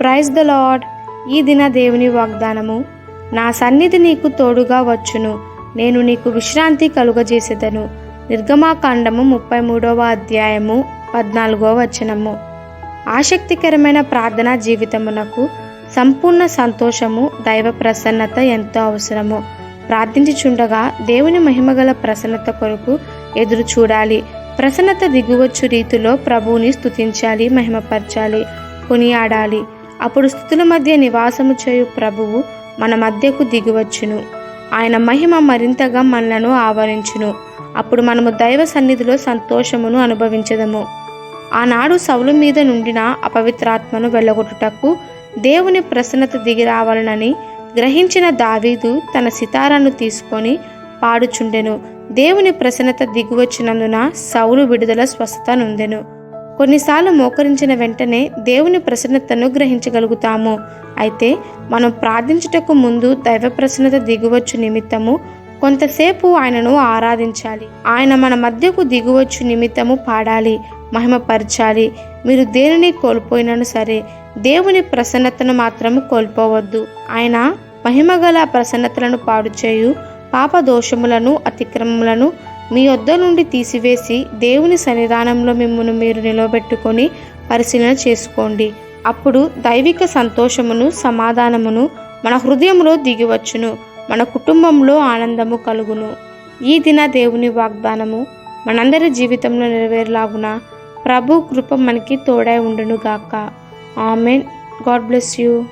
Praise the lord ఈ దిన దేవుని వాగ్దానము నా సన్నిధి నీకు తోడుగా వచ్చును. నేను నీకు విశ్రాంతి కలుగజేసేదను. నిర్గమాకాండము ముప్పై మూడవ అధ్యాయము పద్నాలుగవ వచనము. ఆసక్తికరమైన ప్రార్థనా జీవితమునకు సంపూర్ణ సంతోషము దైవ ప్రసన్నత ఎంతో అవసరము. ప్రార్థించుచుండగా దేవుని మహిమగల ప్రసన్నత కొరకు ఎదురు చూడాలి. ప్రసన్నత దిగువచ్చు రీతిలో ప్రభువుని స్తుతించాలి మహిమపరచాలి కొనియాడాలి. అప్పుడు స్థుతుల మధ్య నివాసము చేయు ప్రభువు మన మధ్యకు దిగివచ్చును. ఆయన మహిమ మరింతగా మనలను ఆవరించును. అప్పుడు మనము దైవ సన్నిధిలో సంతోషమును అనుభవించదము. ఆనాడు సౌలు మీద నుండిన అపవిత్రాత్మను వెళ్ళగొట్టుటకు దేవుని ప్రసన్నత దిగి రావాలనని గ్రహించిన దావీదు తన సితారాను తీసుకొని పాడుచుండెను. దేవుని ప్రసన్నత దిగువచ్చినందున సౌలు విడుదల స్వస్థత నొందెను. కొన్నిసార్లు మోకరించిన వెంటనే దేవుని ప్రసన్నతను గ్రహించగలుగుతాము. అయితే మనం ప్రార్థించుటకు ముందు దైవ ప్రసన్నత దిగువచ్చు నిమిత్తము కొంతసేపు ఆయనను ఆరాధించాలి. ఆయన మన మధ్యకు దిగువచ్చు నిమిత్తము పాడాలి మహిమపరచాలి. మీరు దేనిని కోల్పోయినను సరే దేవుని ప్రసన్నతను మాత్రము కోల్పోవద్దు. ఆయన మహిమగల ప్రసన్నతలను పాడు చేయు పాప దోషములను అతిక్రమములను మీ వద్ద నుండి తీసివేసి దేవుని సన్నిధానంలో మిమ్మల్ని మీరు నిలబెట్టుకొని పరిశీలన చేసుకోండి. అప్పుడు దైవిక సంతోషమును సమాధానమును మన హృదయంలో దిగివచ్చును. మన కుటుంబంలో ఆనందము కలుగును. ఈ దిన దేవుని వాగ్దానము మనందరి జీవితంలో నెరవేరులాగున ప్రభు కృప మనకి తోడై ఉండును గాక ఆమెన్. God bless you.